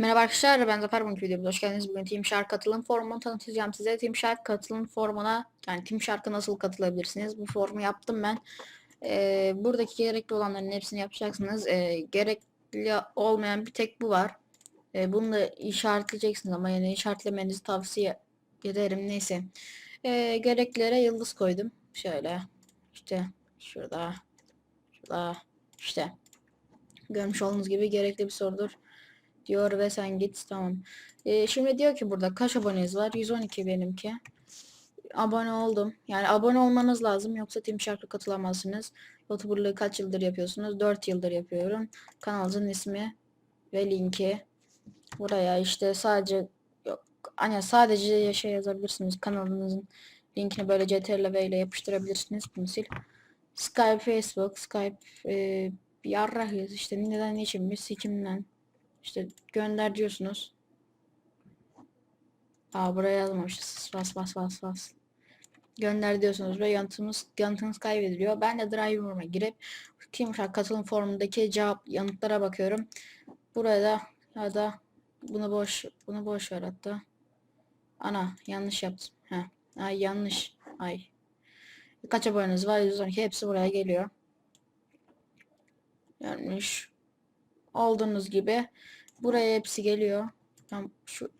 Merhaba arkadaşlar ben Zafer bugünkü videomuza hoş geldiniz. Bugün Team Shark katılım formunu tanıtacağım size. Team Shark katılım formuna yani Team Shark'a nasıl katılabilirsiniz? Bu formu yaptım ben. Ee, buradaki gerekli olanların hepsini yapacaksınız. Ee, gerekli olmayan bir tek bu var. Ee, bunu da işaretleyeceksiniz ama yani işaretlemenizi tavsiye ederim. Neyse. Ee, gereklilere yıldız koydum. Şöyle. işte şurada. Şurada. işte. Görmüş olduğunuz gibi gerekli bir sorudur diyor ve sen git tamam. Ee, şimdi diyor ki burada kaç aboneniz var? 112 benimki. Abone oldum. Yani abone olmanız lazım yoksa Team Shark'a katılamazsınız. YouTuber'lığı kaç yıldır yapıyorsunuz? 4 yıldır yapıyorum. Kanalınızın ismi ve linki. Buraya işte sadece yok. Hani sadece şey yazabilirsiniz. Kanalınızın linkini böyle CTRL V ile yapıştırabilirsiniz. Bunu sil. Skype, Facebook, Skype e, bir yarrahıyız işte neden niçin biz kimden işte gönder diyorsunuz. Aa buraya yazmamışız. Bas bas bas bas. Gönder diyorsunuz ve yanıtımız yanıtınız kaybediliyor. Ben de Driver'ıma girip Teamshark katılım formundaki cevap yanıtlara bakıyorum. Burada ya da bunu boş bunu boş ver hatta. Ana yanlış yaptım. Heh. Ay yanlış. Ay. Kaç aboneniz var? 112 hepsi buraya geliyor. Yanlış. Olduğunuz gibi buraya hepsi geliyor. Tam şu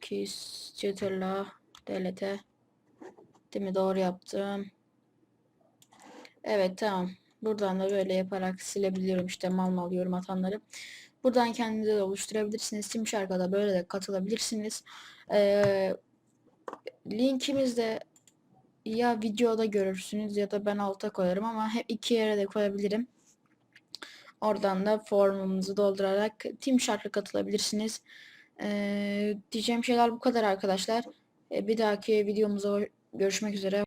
kis ctrl delete değil mi doğru yaptım. Evet tamam. Buradan da böyle yaparak silebiliyorum işte mal mal yorum atanları. Buradan kendinize de oluşturabilirsiniz. Simshark'a da böyle de katılabilirsiniz. Ee, linkimiz de ya videoda görürsünüz ya da ben alta koyarım ama hep iki yere de koyabilirim. Oradan da formumuzu doldurarak Team Shark'a katılabilirsiniz. Ee, diyeceğim şeyler bu kadar arkadaşlar. Ee, bir dahaki videomuzda görüşmek üzere.